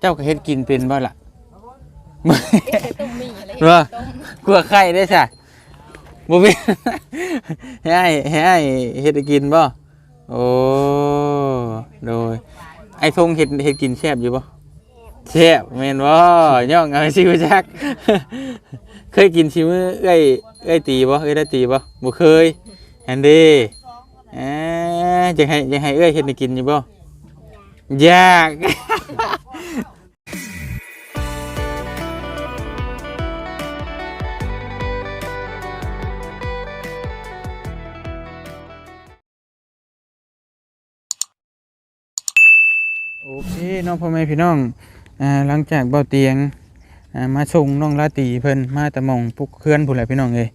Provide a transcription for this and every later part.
เจ้าก็เฮ็ดกินเป็นบ่ล่ะเฮ็ดต้มมีอะไรเหรอกลัวไข่ได้ใช่บ่มีให้อ้ายให้อ้ายเฮ็ดให้กินบ่โอ้โดย ไอ้ทงเฮ็ดเฮ็ดกินแซ่บอยู่บ่แซ่บแม่นบ่ย่องเอาสิว่าจัก เคยกินชิมือเอ้ยเอ้ยตีบ่เอ้ยได้ตีบ่บ่เคยอันเด้อ่าจะให้จะให้เอ้ยเฮ็ดให้กินอยู่บ่ยาก น้องพ่อแม่พี่น้องอ่าหลังจากเบาเตียงอ่ามาส่งน้องลาตีเพิ่นมาตะมองปุกเคลื่อนผู้นแหละพี่น้องเอ้ย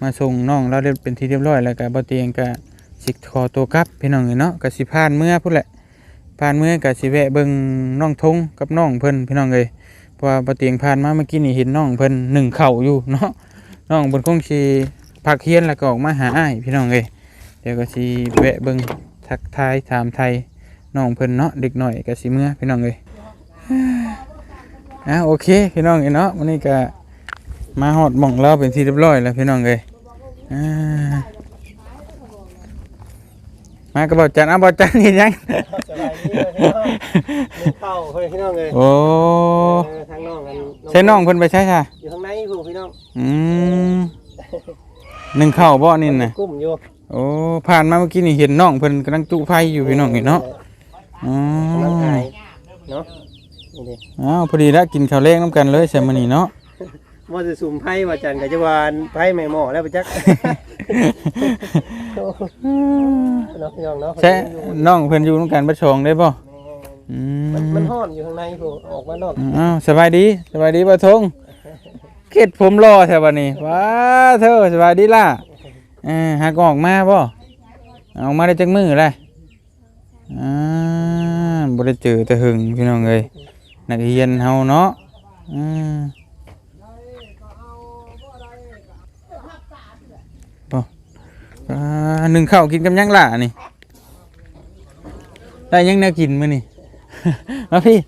มาส่งน้องเราได้เป็นที่เรียบร้อยแล้วก็เบาเตียงก็สิขอตัวกลับพี่น้องเอ้ยเนาะก็สิผ่านเมื่อพุ่นแหละผ่านเมื่อก็สิแวะเบิ่งน้องทงกับน้องเพิ่นพี่น้องเอ้ยเพราะว่าเบาเตียงผ่านมาเมื่อกี้นี่เห็นน้องเพิ่นหนึ่งเข่าอยู่เนาะน้องเพิ่นคงสิพักเฮียนแล้วก็ออกมาหาอ้ายพี่น้องเอ้ยเดี๋ยวก็สิแวะเบิ่งทักทายถามไทย น้องเพิ่นเนาะเด็กหน่อยก็สิเมื่อพี่น้องเอ้ยอะโอเคพี่น้องเอ้ยเนาะวันนี้ก็มาฮอดหม่องเราเป็นที่เรียบร้อยแล้วพี่น้องเอ้ยอ่ามาก็บอกจันอะบอกจันนี่ยังสบายดีเลยพี่น้องมีเข้าเฮ้ยพี่น้องเลยโอ้เออทางน้องกันใช่น้องเพิ่นไปใช่ค่ะอยู่ข้างในผู้พี่น้องอืมหนึ่งเข้าบ่นี่น่ะกุ้มอยู่โอ้ผ่านมาเมื่อกี้นี่เห็นน้องเพิ่นกำลังจุไฟอยู่พี่น้องเอ้ยเนาะ อ๋อกำลังถ่ายเนาะนี่ดิอ้าวพอดีแล้วกินข้าวแรงน้ำกันเลยใช่มื้อนี้เนาะ ว่าจะสุ่มไพ่ว่าจันกับจะวานไพ่แม่หมอแล้วไปจักเนาะพี่น้องเนาะใช่น้องเพิ่นอยู่นำกันบ่ชองได้บ่อืมันมันมห้อนอยู่ข้างในผู้ออกมานอกอ้าวสบายดีสบายดีบ่ทงเกดผมรอแถวบัดนี้ว้าเธอสบายดีล่ะเออหากออกมาบ่เอามาได้จักมือเลย อ่าบ่ได้เจอแต่หึงพี่น้องเอ้ยนักเรียนเฮาเนาะอืมบ่อ่าหนึ่งข้าวกินกับหยังล่ะนี่ ได้หยังแนวกินมื้อนี่ มาพี่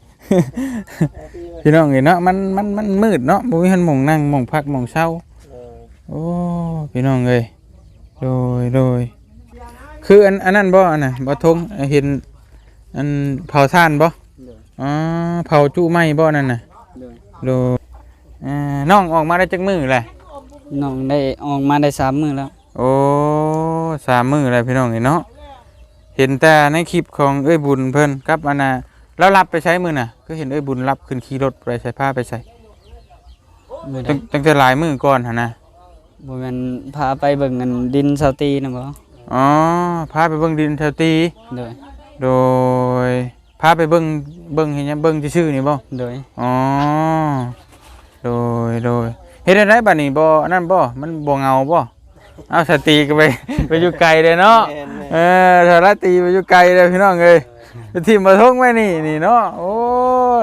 พี่น้องเห็นเนาะมันมันมันมืดเนาะบ่มีหันหม่องนั่งหม่องพักหม่องเช้าเออโอ้ พี่น้องเอ้ยโดยโดย คืออันอันนั้นบ่อันน่ะบ่ทงเห็นอันเผาถ่านบ่เดี๋ยวอ๋อเผาจุไหม้บ่นั่นน่ะเดี๋ยวโดยอ่าน้องออกมาได้จักมื้อแหละน้องได้ออกมาได้สามมือแล้ว โอ้สามมื้อแล้วพี่น้องเอ้ยเนาะเห็นแต่ในคลิปของเอ้ยบุญเพิ่นกับอันน่ะแล้วรับไปใช้มื้อน่ะ ก็เห็นเอ้ยบุญรับขึ้นขี่รถไปใส่ผ้าไปใส่บ่ได้ตั้งตั้งแต่หลายมื้อก่อนหั่นน่ะบ่แม่นพาไปเบิ่งอันดินเซาตีนะบ่ อ๋อพาไปเบิ่งดินแถวตี โดยโดยพาไปเบิ่งเบิ่งเห็นยังเบิ่งชื่อๆนี่บ่โดยอ๋อโดยโดยเฮ็ดได้บัดนี้บ่อันนั้นบ่มันบ่เงาบ่เอาสติก็ไป ไปอยู่ไกลเลยเนาะแม่นแม่นเออสารตีไปอยู่ไกลเลยพี่น้องเอ้ยไปทีมมาทงไว้นี่นี่เนาะโอ้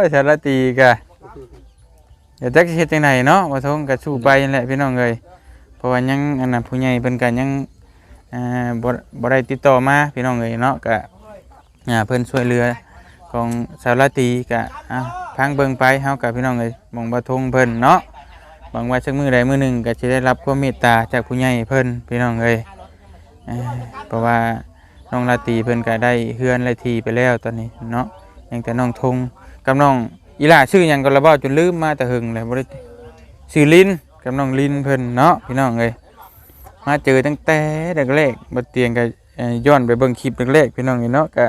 ยสารตีกะเดี๋ยวจักสิเฮ็ดจังไดเนาะมาทงก็สู้ไปนั่นแหละพี่น้องเอ้ยเพราะว่ายังอันนั้นผู้ใหญ่เพิ่นก็ยัง อ่าบ่บ่ได้ติดต่อมาพี่น้องเอ้ยเนาะก็อ่าเพิ่นช่วยเหลือของสาวรตีก็อะพังเบิ่งไปเฮากับพี่น้องเอ้ยมองบ่ทงเพิ่นเนาะหวังว่าสักมื้อใดมื้อหนึ่งก็สิได้รับความเมตตาจากผู้ใหญ่เพิ่นพี่น้องเอ้ยเอ่อเพราะว่าน้องลาตีเพิ่นก็ได้เฮือนไรทีไปแล้วตอนนี้เนาะยังแต่น้องทงกับน้องอีหล่าชื่อหยังก็ระเบ้าจนลืมมาแต่หึงเลยบ่ได้ชื่อลินกับน้องลินเพิ่นเนาะพี่น้องเอ้ย มาเจอตั้งแต่แรกๆบ่เตียงก็เอ่อย้อนไปเบิ่งคลิปแรกๆพี่น้องเนาะก็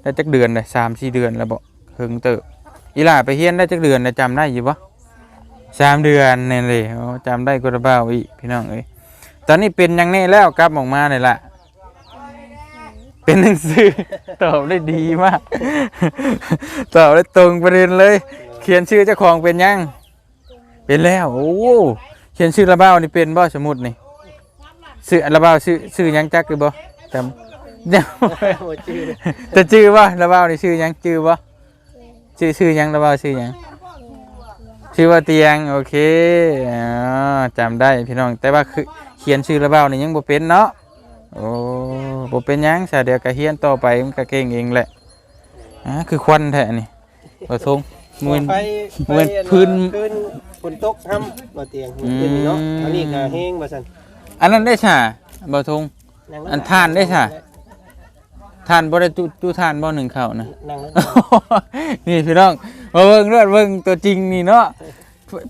ได้จักเดือนได้3 4เดือนแล้วบ่หึงเติบอีหล่าไปเฮียนได้จักเดือนได้จำได้อยู่บ่สามเดือนนี่นเลยจำได้กระเบ้าอีพี่น้องเอ้ยตอนนี้เป็นยังแน่แล้วกลับออกมานี่ล่ะ เป็นหนังสือตอบได้ดีมากตอบได้ตรงประเด็นเลย เขียนชื่อเจ้าของเป็นยัง เป็นแล้วโอ้เขียนชื่อระเบ้านี่เป็นบ่สมุดนี่ ชื่อระเบ้าชื่อชื่อหยังจักคือบ่จำเนี่ยโอ้ชื่อเลยแต่ชื่อว่าระเบ้านี่ชื่อหยังชื่อบ่ชื่อชื่อหยังระเบ้าชื่อหยังชื่อว่าเตียงโอเคอ๋อจำได้พี่น้อง แต่ว่าคือเขียนชื่อระเบ้านี่ยังบ่เป็นเนาะโอ้บ่เป็นหยังซะเดี๋ยวก็เฮียนต่อไปมันก็เก่งเองแหละอ่าคือควันแท้นี่บ่ทงมืนไฟเหมือนไฟพื้นพื้นฝนตกห้ำบ่เตียงเป็นนี่เนาะอืม อันนี้ก็แห้งบ่ซั่น อันนั้นได้ช่าบ่ทงนั่งอันทานได้ค่ะ ทานบ่ได้ตู้ตู้ทานบ่หนึ่งข้าวนะนั่งแล้วนี่พี่น้องมาเบิ่งเลือดเบิ่งตัวจริงนี่เนาะ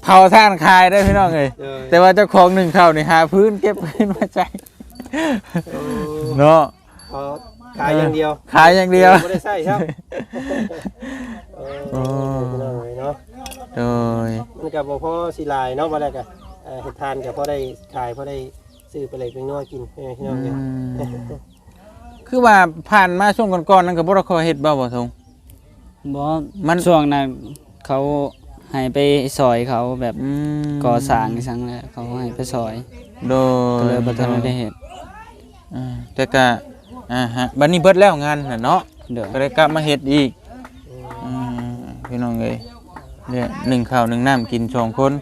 เผาท่านคายได้พี่น้องเลยเออแต่ว่าเจ้าของหนึ่งข้าวนี่หาพื้นเก็บพื้นมาใจเออเนาะพอขายอย่างเดียว ขายอย่างเดียวบ่ได้ใส่ครับเออโอ้พี่น้องเอ้ยเนาะโดยมันก็บ่พอสิหลายเนาะบ่ได้ก็เอ่อเฮ็ดทานก็พอได้ขายพอได้ ซื้อไปเลยเป็นนัวกินใช่ไหมพี่น้องเอ้ยอืมคือว่าผ่านมาช่วงก่อนๆนั่นก็บ่ได้ขอเฮ็ดบ่บ่ทงบ่มันช่วงนั้นเขาให้ไปซอยเขาแบบอืมก่อสร้างอีสังแล้วเขาให้ไปซอยโดยก็เลยบ่ทันได้เฮ็ดอ่าแต่ก็อ่าฮะบัดนี้เบิดแล้วงานน่ะเนาะเด้อก็เลยกลับมาเฮ็ดอีกอืมพี่น้องเอ้ยเนี่ยหนึ่งข้าวหนึ่งน้ำกินสองคน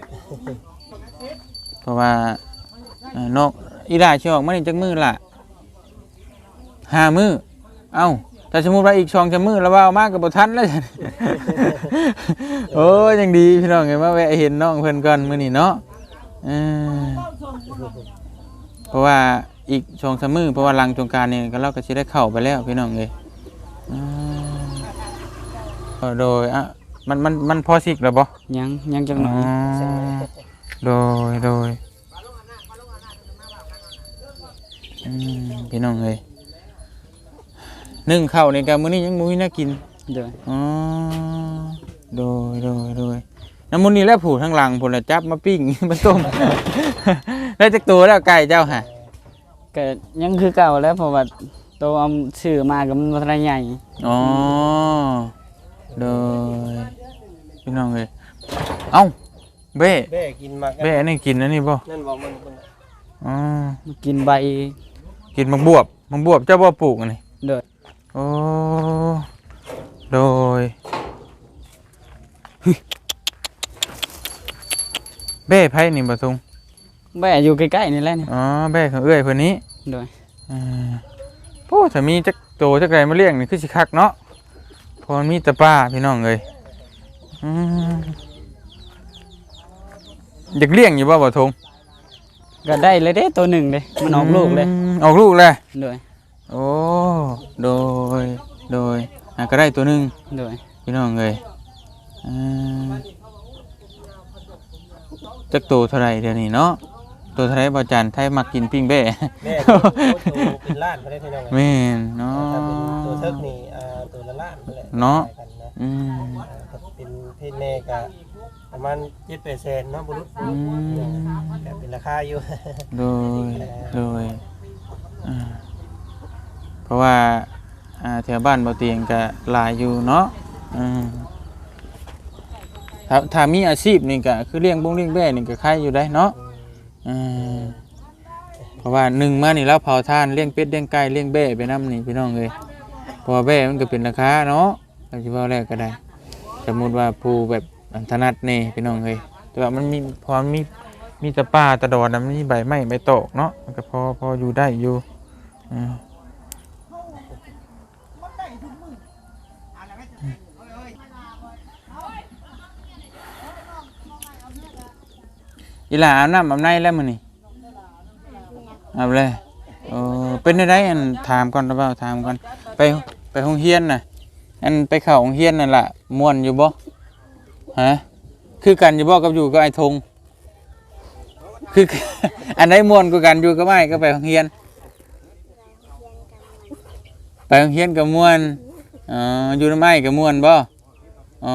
เพราะว่าเอ่อนอก อีหลาสิออกมานี่จักมื้อละห้ามื้อเอ้าถ้าสมมุติว่าอีกสองจะมื้อแล้วว่าเอามาก็บ่ทันแล้ว โอ้ยยังดีพี่น้องเอ้ยมาแวะเห็นน้องเพิ่นก่อนมื้อนี้เนาะเออเพราะว่าอีกสองสามมื้อเพราะว่าหลังสงกรารนี่ก็เราก็สิได้เข้าไปแล้วพี่น้องเอ้ยอืมเออโดยอะมันมันมันพอสิกแล้วบ่ยังยังจังหน่อย โดยโดย อืมพี่น้องเอ้ยนึ่งข้าวในกามื้อนี้ยังมุ้ยน่ากินเด้ออ๋อโดยโดยโดยน้ำมันนี่แหล้วผูทั้งหลังผลละจับมาปิ้ง มาต้มได้จักตัวแล้วไก่เจ้าฮะก็ยังคือเก่าแล้วเพราะว่าโตเอาชื่อมาก็มันบ่ทันได้ใหญ่อ๋อโดยพี่น้องเอ้ยเอ้าเบ้แม่กินมากเบ้อันนี้กินอันนี้ป่ะนั่นบอกมันมันอ๋อกินใบ กินมังบวบมังบวบเจ้าบ่ปลูกอันนี้เด้อโอ้โดยฮึเบ้ไผ่นี่บ่ทงแม่อยู่ใกล้ๆนี่แหละนี่อ๋อเบ้ของเอื้อยเพิ่นนี้เด้ออ่าโอ้ถ้ามีจักโตจักไดมาเลี้ยงนี่คือสิคักเนาะเพอมีแต่ป้าพี่น้องเอ้ยอืมอยากเลี้ยงอยู่บ่บ่ทง ก็ได้เลยเด้ตัวหนึ่งเด้มันออกลูกเลยมออกลูกเลยเด้อโอ้ โดย โดยอะก็ได้ตัวหนึ่งเด้อพี่น้องเลยอ่าจักตัวเท่าไหรเดี๋ยวนี้เนาะ ตัวเท่าไหรบ่จันไทยมักกินปิ้งเบ้ แม่ตัวเป็นล้านไปได้พี่น้องเอ้ยแม่นเนาะถ้าเป็นตัวเทิกนี่อ่าตัวละล้านนั่นแหละเนาะ ขยกันนะอืม อ่าถ้าเป็นเพศแม่ก็ ประมาณ7-8แสนเนาะบุรุษอืม แต่เป็นราคาอยู่ โดย โดยอ่าเพราะว่าอ่าแถวบ้านบ่เตียงก็หลายอยู่เนาะอืมถ้าถ้ามีอาชีพนี่ก็คือเลี้ยงบงเลี้ยงแบ่นี่ก็ใครอยู่ได้เนาะอ่าเพราะว่าหนึ่งมานี่เราเผาทานเลี้ยงเป็ดเลี้ยงไก่เลี้ยงแบ่ไปน้ำนี่พี่น้องเลยเพราะว่าแบ่มันก็เป็นราคาเนาะเราจะว่าแรกก็ได้ สมมุติว่าผู้แบบ ถนัดนี่พี่น้องเลยแต่ว่ามันมีพอมีมีตะป่าตะดอนนะมันมีใบไม้ใบตอกเนาะมันก็พอพออยู่ได้อยู่อ่าอีหลาอาบน้ำอาบในแล้วมื้อนี่อาบเลยเออเป็นได้อันถามก่อนหรือเปล่าถามก่อนไปไปโรงเรียนน่ะอันไปเข้าโรงเรียนนั่นล่ะม่วนอยู่บ่ ฮะคือกันอยู่บ่กับอยู่กับไอ้ธงคือ อันไหนม่วนกว่ากันอยู่กับไอ้ก็ไปโรงเรียน ไปโรงเรียนกับม่วนอ๋ออยู่นำไอ้กับม่วนบ่อ๋อ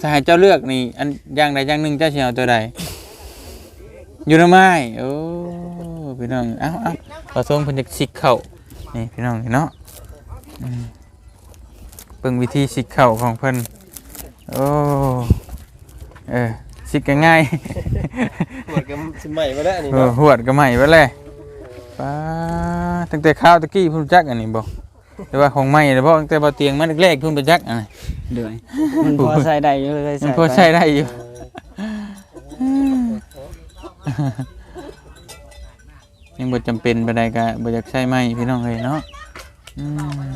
ถ้าให้เจ้าเลือกนี่อันอย่างใดอย่างหนึ่งเจ้าสิเอาตัวใดอยู่นำไอ้โอ้พี่น้องเอ้าเอ้าขอส่งเพิ่นจักสิกเข้านี่พี่น้องนี่เนาะเบิ่งวิธีสิกเข่าของเพิ่นโอ้ เออสิกก็ง่ายหมดกันสมัยมาแล้วอันนี้เออเนาะหวดก็ใหม่ไว้เลยป้าตั้งแต่ข้าวตะกี้เพุ่นจักอันนี้บ่แต่ว่าของใหม่แต่บ่ตั้งแต่บ่เตียงมันแรกๆเพุ่นไปจักอันนี้ เด้อมันพอใช้ได้อยู่เลยมันใส่พอใช้ได้อยู่ยังบ่จำเป็นปานใดก็บ่อยากใช้ไม้พี่น้องเอ้ยเนาะอืม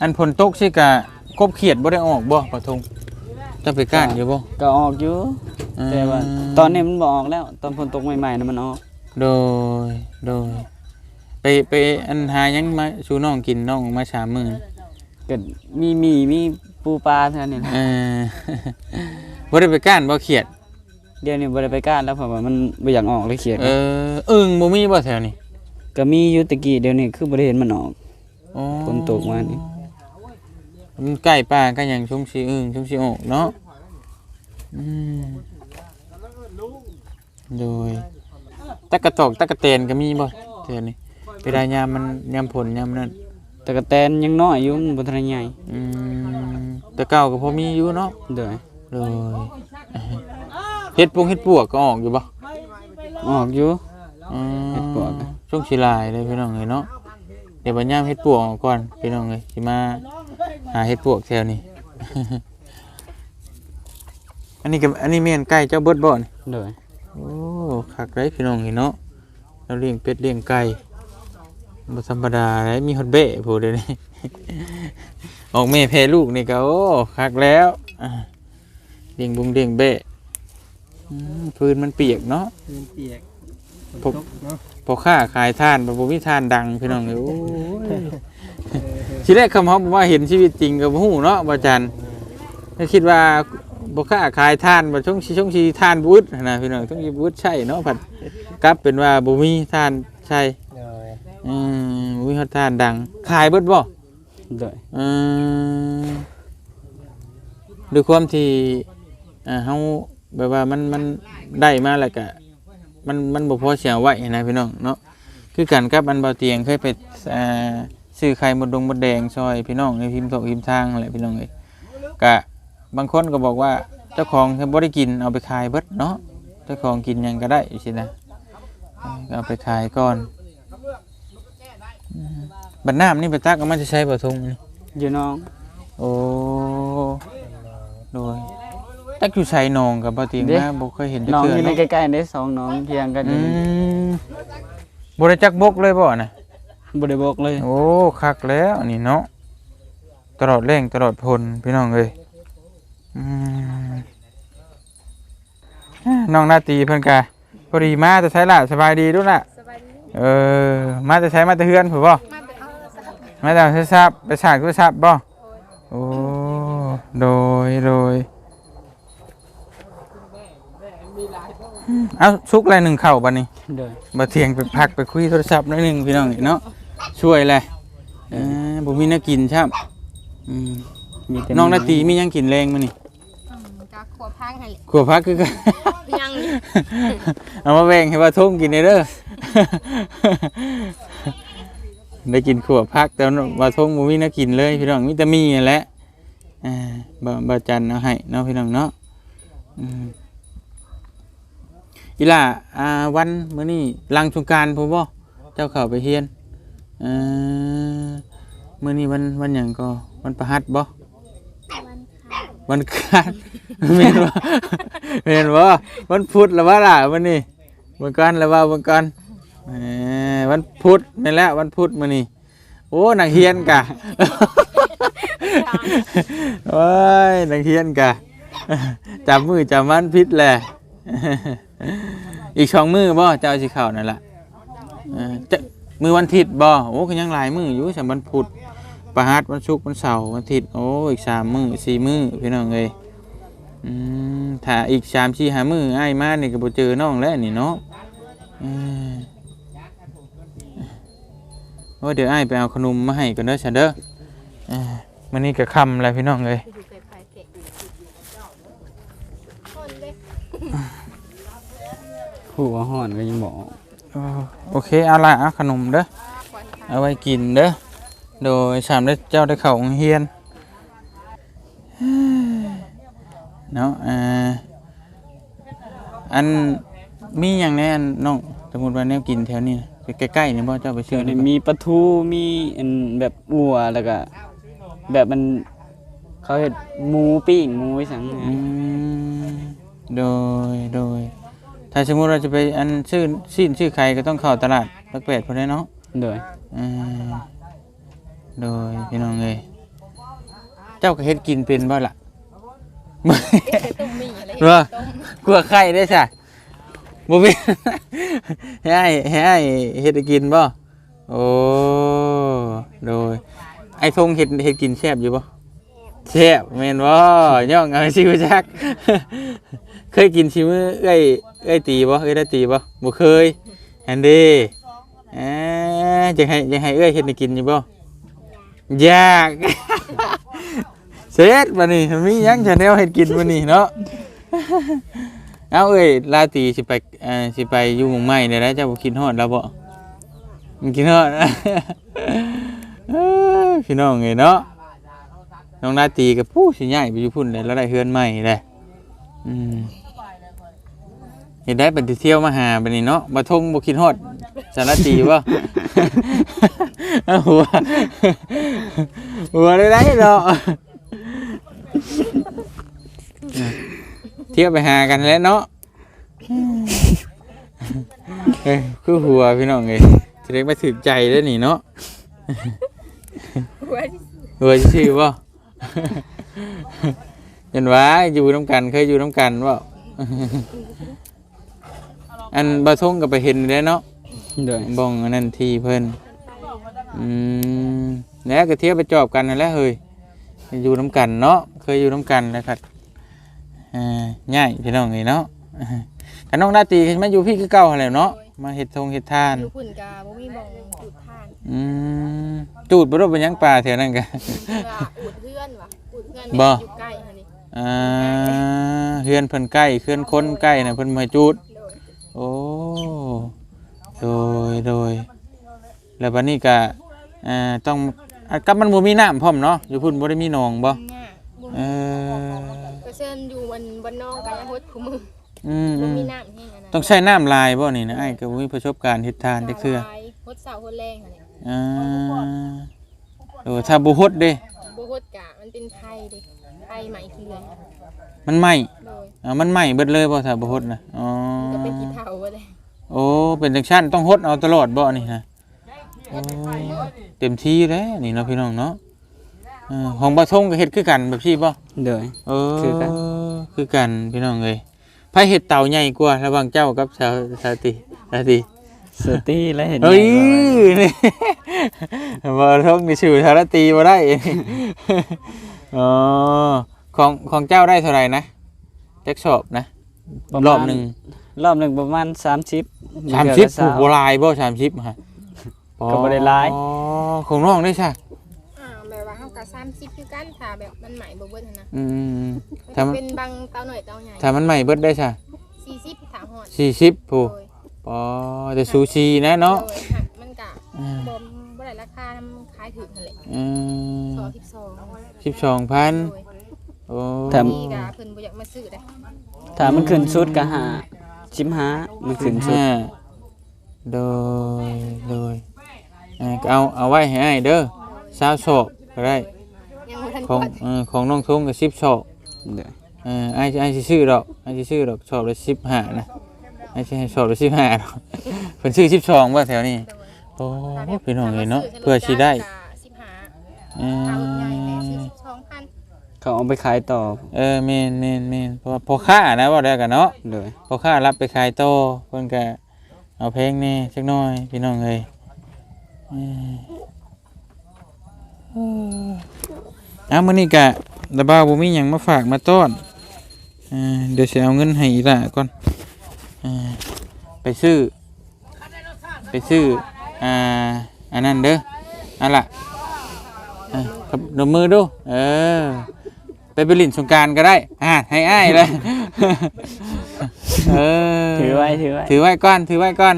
อันฝนตกสิกะ กบเขียดบ่ได้ออกบ่ปะทงจะไปก้านอยู่บ่ก็ออกอยู่แต่ว่าตอนนี้มันบ่ออกแล้ว ตอนฝนตกใหม่ๆน่ะมันออกโดยโดยไปไปอันหายังมาชูน้องกินน้องมาสามมื้อก็มีหมีมีปูปลาเท่านั้นเออบ่ได้ไปก้านบ่เขียด เดี๋ยวนี้บ่ได้ไปก้านแล้วเพราะว่ามันบ่อยากออกเลยเขียดเอออึ่งบ่มีบ่แถวนี้ก็มีอยู่ตะกี้เดี๋ยวนี้คือบ่ได้เห็นมันออกอ๋อฝนตกมานี่ มันใกล้ป่าก็ยังชุ่มชีอึ่งชุ่มชีออกเนาะอืมโดยตะกะตอกตะกะเตนก็มีบ่แถวนี้เวลายามมันยามผลยามนั้นแต่กะแตนยังน้อยอยู่มันบ่ทันได้ใหญ่อืมแต่เก่าก็พอมีอยู่เนาะเด้อเลยเฮ็ดปวงเฮ็ดปวกก็ออกอยู่บ่ออกอยู่อืมเฮ็ดปวกอะช่วงสิลายเลยพี่น้องเอ้ยเนาะเดี๋ยวบัดยามเฮ็ดปวกออกก่อนพี่น้องเอ้ยสิมา หาเฮ็ดปวกแถวนี้ อันนี้ก็อันนี้แม่นไก่เจ้าเบิดบ่นี่เด้อโอ้คักได้พี่น้องเอ้ยเนาะเราเลี้ยงเป็ดเลี้ยงไก่บ่ธรรมดาเลยมีฮอดเบ้ผู้เดี๋ยวนี้ ออกแม่แพ้ลูกนี่ก็โอ้คักแล้วอ่าเลี้ยงบุงเลี้ยงเบ้อืมฟืนมันเปียกเนาะมันเปียกฝนผมตกเนาะพอค้าขายท่านบ่มีท่านดังพี่น้องเอ้ยโอ้ย ทีแรกคำเขาบอกว่าเห็นชีวิตจริงกับหูเนาะบ่จันก็คิดว่าบ่ค้าขายท่านบ่ช่วงชีช่วงชีท่านบุญนะพี่น้องช่วงชีบุญใช่เนาะผัดกลับเป็นว่าบ่มีท่านใช่เลยอืมบ่มีฮอดท่านดัง ขายเบิดบ่เด้ออืมด้วยความที่อ่าเฮาแบบว่ามันมันได้มาแล้วก็มันมันบ่พอเสียไว้นะพี่น้องเนาะคือกันกับอันเบาเตียงเคยไปอ่า ซื้อไข่มดดงมดแดงซอยพี่น้องในพิมพ์โตพิมพ์ทางนั่นแหละพี่น้องเอ้ยก็บางคนก็บอกว่าเจ้าของบ่ได้กินเอาไปขายเบิดเนาะเจ้าของกินหยังก็ได้สินะเออก็เอาไปขายก่อนอืมบัดน้ำนี่ไปตักเอามาจะใช้บ่ทงนี่อยู่น้องโอ้โดยตักอยู่ใส่นองกับปาติงมาบ่เคยเห็นจักน้องเทื่ออยู่ในเนาะใกล้ๆได้สองน้องเพียงกันออืยู่นี่มบ่ได้จักบกเลยบ่น่ะ บ่ได้บอกเลยโอ้คักแล้วนี่เนาะตลอดแรงตลอดพลพี่น้องเอ้ยอืมน้องนาตีเพิ่นกะพอดีมาแต่ใช้ล่ะสบายดีดูล่ะสบายดีเออมาแต่ใช้มาแต่เฮือนผู้บ่มาแต่เอาสะมาแต่ใช้ทราบไปฉากคือทราบบ่โอ้โดยโดยเอาสุกอะไรหนึ่งเข่าบัดนี้เด้อมาเที่ยงไปพักไปคุยโทรศัพท์หนิดนึงพี่น้องเนาะ ช่วยเลยเออบ่มีแนักกินใช่ไหมอืมมีแต่น้องนาตีมีหยังกินแรงมั้นี่อืมกะขวบพังให้แหละขัวพักคือกันยังเอามาแบ่งให้ว่าทุ่งกินได้เด้อได้กินขัวพักแต่ว่าทุ่งบ่มีแนักกินเลยพี่น้องมีแต่มีนั่นแหละอ่าบ่บ่จันเอาให้เนาะพี่น้องเนาะอืมอีหล่าอ่าวันมื้อนี้หลังสงกรานต์พุ่นบ่เจ้าเข้าไปเฮียน เอ่อมื่อนี้วันวันหยังก็วันประหัสบ่วันคานเมนว่าเมนว่าวันพุธแล้วว่าล่ะวันนี้วันกันแล้วว่าวันกันเอ่อวันพุธนี่นแหละวันพุธมื้อนี้โอ้นักเฮียนกะโอ้ยนักเฮียนกะจับมือจับมันพิษแหละอีกสองมือบ่เจ้าสิเข้านั่นล่ะเออจะ มือวันอาทิตย์บ่โอ้ก็ยังหลายมืออยู่สามวันพุธประหัสวันศุกร์วันเสาร์วันอาทิตย์โอ้อีกสามมือสี่มือพี่น้องเอ้ยอืมถ้าอีกสามสี่ห้ามือไอ้ายมานี่ก็บ่เจอน้องแล้วนี่เนาะเออโอ้เดี๋ยวไอ้ไปเอาขนมมาให้กันเด้อฉันเด้อมันนี่ก็คำแล้วพี่น้องเอ้ยอยู่ไกลๆเกะคนเล็กผู้ว่อนก็ยังบอก โอ้โอเคเอาละเอาขนมเด้อควันทางเอาไว้กินเด้อโดยสามได้เจ้าได้เข่าโรงเฮียนเนาะอ่าอันมีอย่างแน่อันน้องสมมติว่าแนวกินแถวนี้นะใกล้ๆนี่บ่เจ้าไปเชื่เชื่ออได้ได้ไหมมีปลาทูมีอันแบบวัวแล้วก็แบบมันเขาเฮ็ดหมูปิ้งหมูไว้สังอืมโดยโดย ถ้าสมมติเราจะไปอันชื่อชื่อชื่อใครก็ต้องเข้าตลาดรักเป็ดพอได้เนาะเด้ออ่าโดยพี่น้องเอ้ยเจ้าก็เฮ็ดกินเป็นบ่ล่ะเด็กต้มมีอะไรเหรอต้มกลัวไข่ได้จ้ะบ่เป็นให้ให้ให้เฮ็ดให้กินบ่โอ้โดย ไอ้ทงเฮ็ดเฮ็ดกินแซ่บอยู่บ่แซ่บแม่นบ่ย่องเอาสิว่าจัก เคยกินชิมือเอ้ย เอ้ยตีบ่เอ้ยได้ตีบ่บ่เคยอันด้เอ๊ะจะให้จะให้เอ้ยเฮ็ดให้กินอยู่บ่ยากเสร็จบัดนี้มียังจะแนวเฮ็ดกินบัดนี้เนาะเอาเอ้ยลาตีสิไปอ่อสิไปอยู่หมู่ใหม่ได้แล้วเจ้าบ่คิดฮอดแล้วบ่มันคิดฮอดพี่น้องเอ้ยเนาะน้องลาตีกับผู้สิย้ายไปอยู่พุ่นแล้วแล้วได้เฮือนใหม่แหละอืม เฮ็ดได้เป็นที่เที่ยวมาหาบัดนี้เนาะบ่ทงบ่คิดฮอดสารตรีบ่เอาหัวหัวได้ได้เนาะเที่ยวไปหากันแล้วเนาะเอ้ยคือหัวพี่น้องเอ้ยจะได้มาถึกใจแล้วนี่เนาะหัวที่หัวชื่อบ่เห็นว่าอยู่น้ำกันเคยอยู่น้ำกันบ่ อันบะทงก็ไปเห็นแล้วเนาะโดยบ้องอันนั้นที่เพิ่นอืมแล้วก็เที่ยวไปจอบกันนั่นแหละเฮ้ยอยู่น้ำกันเนาะเคยอยู่น้ำกันแล้วครับอ่าง่ายพี่น้องนี่เนาะกันน้องนาตีขึ้นมาอยู่พี่คือเก่าหั่นแหล้วเนาะมาเฮ็ดทงเฮ็ดทานอยู่พุ่นกาบ่มีหมองจุดทานอืมจูดบ่รู้เป็นหยังปลาแถวนั้นกันเวลาอุดเพื่อนว่ะอุดเพื่อนบ่อยู่ใกล้ค่ะนี่อ่าเฮือนเพิ่นใกล้เฮือนคนใกล้น่ะเพิ่นมาให้จูด โดยโอ้โดยโดยแล้วบัดนี้ก็อ่าต้องอะกับมันบ่มีน้ำพร้อมเนาะอยู่พุ่นบ่ได้มีหนองบ่ง่ายบ่เออก็เชิญอยู่วันวันนอกกันยังฮดคู่มืออืมบ่อืมมีน้ำแห้งอันนั้นต้องใช้น้ำลายบ่นี่นะอ้ายก็บ่มีประสบการณ์เฮ็ดทานจักเทื่อสาวลายฮดเสาฮดแรงค่ะนี่อ่าโอ้ถ้าบ่ฮดเด้บ่ฮดกะมันเป็นไผ่เด้ไผ่ใหม่ขี้เหลืองมันไหม้โดย อ่ามันไหม้เบิดเลยบ่ถ้าบ่ฮดน่ะอ๋อก็เป็นขี้เถ้าบ่ได้โอ้เป็นจังซั่นต้องฮดเอาตลอดบ่นี่นะโอ้เต็มที่แล้วนี่เนาะพี่น้องเนาะเออของบ่ทงก็เฮ็ดคือกันแบบซี่บ่โดย เออคือกัน คือกันพี่น้องเอ้ยไผเห็ดเต่าใหญ่กว่าระหว่างเจ้ากับสาวสาวติสาวติ สตีและเห็นเฮ้ยใหญ่กว่านี่บ่ต้องมีชื่อสารตีบ่ได้ อ๋อของของเจ้าได้เท่าไหร่นะ จักสอบนะประมาณ รอบหนึงรอบหนึ่งประมาณ30 30ผูกบ่ลายบ่30ฮะก็บ่ได้หลาย อ๋อของน้องได้ใช่อ่าแบบว่าเฮาก็30คือกันถ้าแบบมันใหม่บ่เบิดหั่นนะอืม มันถ้าก็มันเป็นบางเตาหน่อยเตาใหญ่ถ้ามันใหม่เบิดได้ใช่40ถาฮอด40ผู้โดยอ๋อแต่ซูชินะเนาะโดยหักมันกะอ่าบ่บ่ได้ราคานํขายถึกนั่นแหละอืมสอ12 สิบสองพันโดย โอ้ถ้านี่กะเพิ่นบ่อยากมาซื้อเด้ถ้ามันขึ้นสุดก็หาชิมหามันขึ้นสุดห้าโดยโดยอ่าก็เอาเอาไว้ให้อ้ายเด้อสาวโศกก็ได้ยังบ่ทันของกดเออของน้องทงกับสิบโศกโดยเออไอ้ไอ้สิซื้อดอกไอ้สิซื้อดอกสอบละสิบห้านะไอ้สิให้สอบละสิบห้าดอกเพิ่นซื้อสิบสองว่าแถวนี้โอ้พี่น้องเลยเนาะเพื่อสิได้15เอเอาใหญ่อแม่ซื้อ12,000 เขาเอาไปขายต่อเออเมนเมนเมนเพราะว่าพอค่านะว่าได้กันเนาะโดยพอค่ารับไปขายโตอเพิ่นก็เอาเพลงนี่สักหน่อยพี่น้องเอ้ยเอ้ยเอ้ยอ้าวมื้อนี้ก็ระบ้าวบ่มีหยังมาฝากมาต้อนอ่าเดี๋ยวสิเอาเงินให้อีหล่าก่อนอ่าไปซื้อ ไปซื้ออ่าอันนั้นเด้ออันล่ะอ่าครับดมมือดูเออ ไปไปลินสงกรารก็ได้อ่าให้อ้ายเลยเออถือไว้ถือไว้ ถือไว้ก่อนถือไว้ก่อน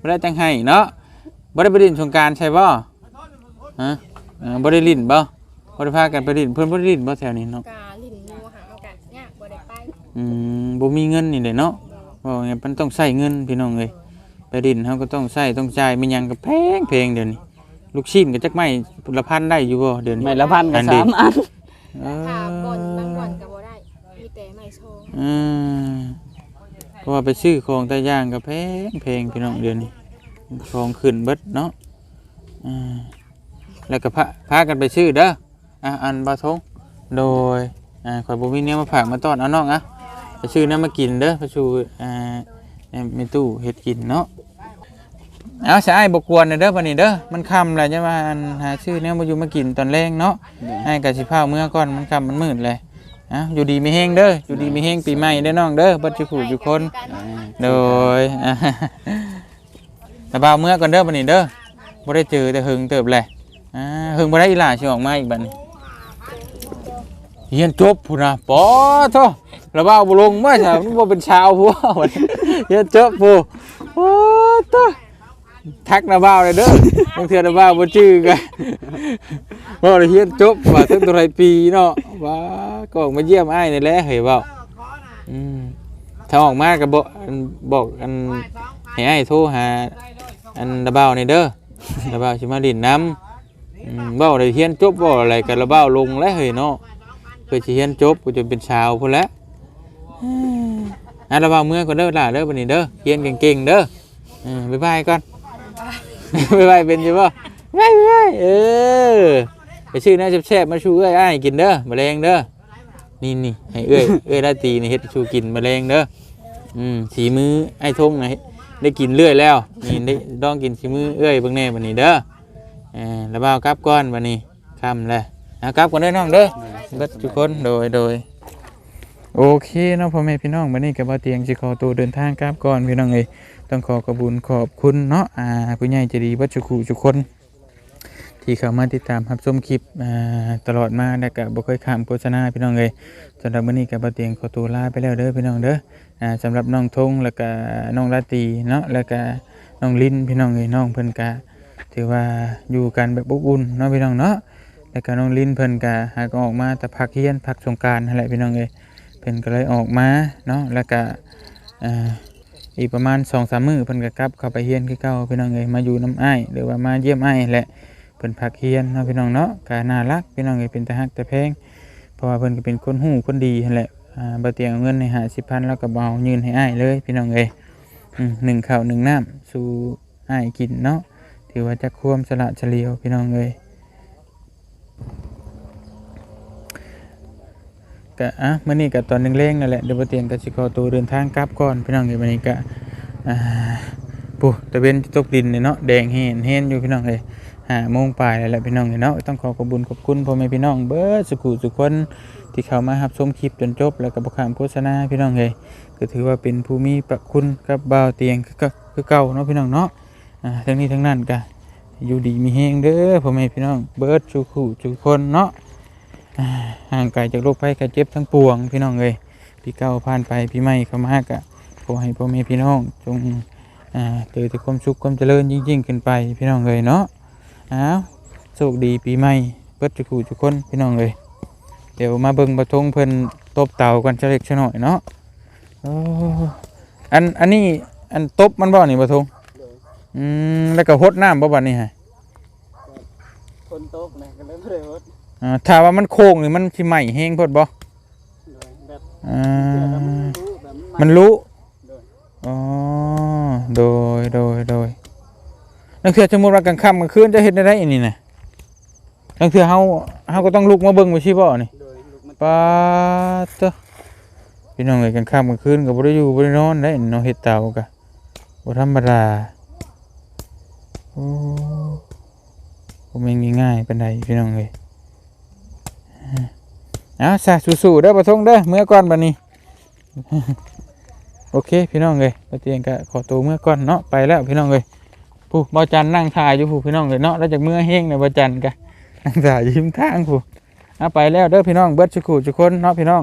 บ่ได้จังให้เนาะบ่ได้ไปลินสงกรารใช่บ่ฮะเออบ่ได้ลินบ่บ่ได้พากันไปลินเพิ่นบ่ได้ลินบ่แถวนี้เนาะกาลิ้นงูหางกะยากบ่ได้ไปอืมบ่มีเงินนี่แหละเนาะว่าไงมันต้องใช้เงินพี่น้องเอ้ยไปลินเฮาก็ต้องใช้ต้องจ่ายมีหยังก็แพงแพงเดี๋ยวนี้ลูกชิ้นก็จักไม้พุละพันได้อยู่บ่เดี๋ยวนี้ไม่ละพันกับอันเดียวสามอัน เออถ้าบ่อนบางบ่อนก็บ่ได้ มีแต่ไม้โชงอืมเพราะว่าไปซื้อของแต่ย่างก็แพงแพงพี่น้องเดือนนี้ของขึ้นเบิดเนาะอ่าแล้วก็พาพากันไปซื้อเด้ออะอันบาทงโดยอ่าข่อยบ่มีแนวมาฝากมาต้อนเอาน้องอะไปชื่อน้ำมากินเด้อไปชูอ่าในในตู้เฮ็ดกินเนาะเอาสิอ้ายบ่กวนเด้อบัดนี้เด้อมันค่ำแล้วจะมาอันหาชื่อแนวมาอยู่มากินตอนแรงเนาะให้กับสิพาเมื่อก่อนมันคำมันมืดเลย อะอยู่ดีมีเฮงเด้ออยู่ดีมีเฮงปีใหม่เด้อน้องเด้อบัดจุขู่จุกคนโดยอะแต่บ่าวเมื่อก่อนเด้อบัดนี้เด้อบ่ได้เจอแต่หึงเติบแหละอ่าหึงบ่ได้อีหล่าสิออกมาอีกบัดนี้เฮียนจบพุ่นน่ะปอโทระบ่าวบ่ลงมาซะมันบ่เป็นชาวผัวบัดนี้เฮียนจบผู้โอ้โต ทักระบ่าวเลยเด้อบางเทื่อระบ่าวบ่จื้อกันว่าเราเฮียนจบว่าตั้งแต่ไรปีเนาะว่าก็ออกมาเยี่ยมอ้ายนี่แหละเฮ้ยเว่าอืมถ้าออกมาก็บอกอันบอกอันให้อ้ายโทรหาอันระเบ้านี่เด้อระเบ้าสิมาดินน้ำอืมเบ้าได้เฮียนจบบ่อะไรกันระเบ้าลงแล้วเฮ้ยเนาะเพื่อสิเฮียนจบก็จะเป็นชาวพุ่นแหล้วอะระเบ้าเมื่อก่อนเด้อล่ะเด้อบัดนี้เด้อเฮียนเก่งๆเด้ออืมบ๊ายบายก่อน บ๊ายบายเป็นอยู่บ่ไม่ไม่เออไปชื่อน่าแซ่บๆมาชูเอ้ยอ้ายกินเด้อแมลงเด้อนี่นี่ให้เอ้ยเอ้ยราตรีนี่เฮ็ดชูกินแมลงเด้ออืมสีมือไอ้ทงนะได้กินเรื่อยแล้วนี่ได้ลองกินสีมือเอ้ยเบิ่งแน่บัดนี้เด้อเออแล้วบ่าวกลับก่อนบัดนี้ค่ำแล้วเอากลับก่อนเด้อน้องเด้อเบิดทุกคนโดยโดยโอเคเนาะพ่อแม่พี่น้องบัดนี้ก็บ่เตียงสิขอตัวเดินทางกลับก่อนพี่น้องเอ้ย ต้องขอขอบคุญขอบคุณเนาะอ่าผู้ใหญ่ใจดีวัชกุทุกคน ที่เข้ามาติดตามรับชมคลิปอ่าตลอดมาแล้วก็บ่เคยข้ามโฆษณาพี่น้องเลยสำหรับมื้อนี้ก็บ่เตียงขอตัวลาไปแล้วเด้อพี่น้องเด้ออ่าสำหรับน้องทงแล้วก็น้องราตรีเนาะแล้วก็น้องลินพี่น้องเอ้ยน้องเพิ่นก็ถือว่าอยู่กันแบบอบอุ่นเนาะพี่น้องเนาะแล้วก็น้องลินเพิ่นก็หากออกมาแต่พักเรียนพักสงกรานต์นั่นแหละพี่น้องเอ้ยเพิ่นก็เลยออกมาเนาะแล้วก็อ่า อีกประมาณสองสามมื้อเพิ่นก็กลับเข้าไปเฮียนคือเก่าพี่น้องเอ้ยมาอยู่น้ำอ้ายหรือว่ามาเยี่ยมอ้ายแหละเพิ่นพักเฮียนเนาะพี่น้องเนาะก็น่ารักพี่น้องเอ้ยเป็นตาฮักแต่แพงเพราะว่าเพิ่นก็เป็นคนหู้คนดีนั่นแหละอ่าบ่เตียงเงินให้50,000แล้วก็บ่เอายืนให้อ้ายเลยพี่น้องเอ้ยอืมหนึ่งข้าวหนึ่งน้ำสู่อ้ายกินเนาะถือว่าจักความสละเฉลียวพี่น้องเอ้ย ก็อะมื้อนี้ก็ตอนเร่งๆนั่นแหละเดี๋ยวบ่เตียงก็สิขอตัวเดินทางกลับก่อนพี่น้องเอ้ยมื้อนี้ก็อ่าปุ๊ตะเวนตกดินเนาะแดงเห็นเห็นอยู่พี่น้องเลยหาโมงปลายแล้วแหละพี่น้องเลยเนาะต้องขอขอบคุญขอบคุณพ่อแม่พี่น้องเบิร์ดสุขุสุขคนที่เข้ามารับชมคลิปจนจบ แล้วก็บขามโฆษณาพี่น้องเลยก็ถือว่าเป็นผู้มีประคุณกับบ่าวเตียงคือเก่าคือเก่าเนาะพี่น้องเนาะอ่าทั้งนี้ทั้งนั้นก็อยู่ดีมีเฮงเด้อพ่อแม่พี่น้องเบิร์ดสุขุสุขคนเนาะ ห่างไกลจากโรคภัยไข้เจ็บทั้งปวง พี่น้องเลยพี่เก่าผ่านไปพี่ใหม่เข้ามากะขอให้พ่อแม่พี่น้องจงอ่าเจอแต่ความสุขความเจริญยิ่งๆขึ้นไปพี่น้องเลยเนาะอ้าวโชคดีปีใหม่เปิดจุกูทุกคนพี่น้องเลยเดี๋ยวมาเบิ่งประทงเพิ่นตบเต่ากันจะเล็กชะหน่อยเนาะอันอันนี้อันตบมันบ่นี่ประทงอืมแล้วก็หดน้ำบ่บัดนี้ฮะคนต๊ะนะก็เลยบ่ได้ฮด อ่าถ้าว่ามันโค้งนี่มันสิไหม้แห้งเพิ่นบ่แบบอ่ารู้แบบมันรู้โดยอ๋อโดยโดยโดยนั่นคือสมมติว่ากลางค่ำกลางคืนจะเห็นได้ไรอันนี้นะนั่นคือเฮาเฮาก็ต้องลุกมาเบิ่งไปชิบ่นี่ โดยลูกมันปาดเตอะพี่น้องเอ้ยกลางค่ำกลางคืนก็บ่ได้อยู่บ่ได้นอนได้เนาะเฮ็ดเตากะบ่ธรรมดาโอ้บ่แม่นง่ายๆปานใดพี่น้องเอ้ย เอาซะสู้ๆเด้อบ่ทงเด้อเมื่อก่อนบัดนี้ โอเคพี่น้องเลยปเตียงก็ขอตัวเมื่อก่อนเนาะไปแล้วพี่น้องเลยผู้บอจันนั่งถ่ายอยู่ผู้พี่น้องเลยเนาะแล้วจากเมื่อเฮงในบอจันกันนั่งถ่ายยิ้มทางผู้เอาไปแล้วเด้อพี่น้องเบิดสุขุทุกคนเนาะพี่น้อง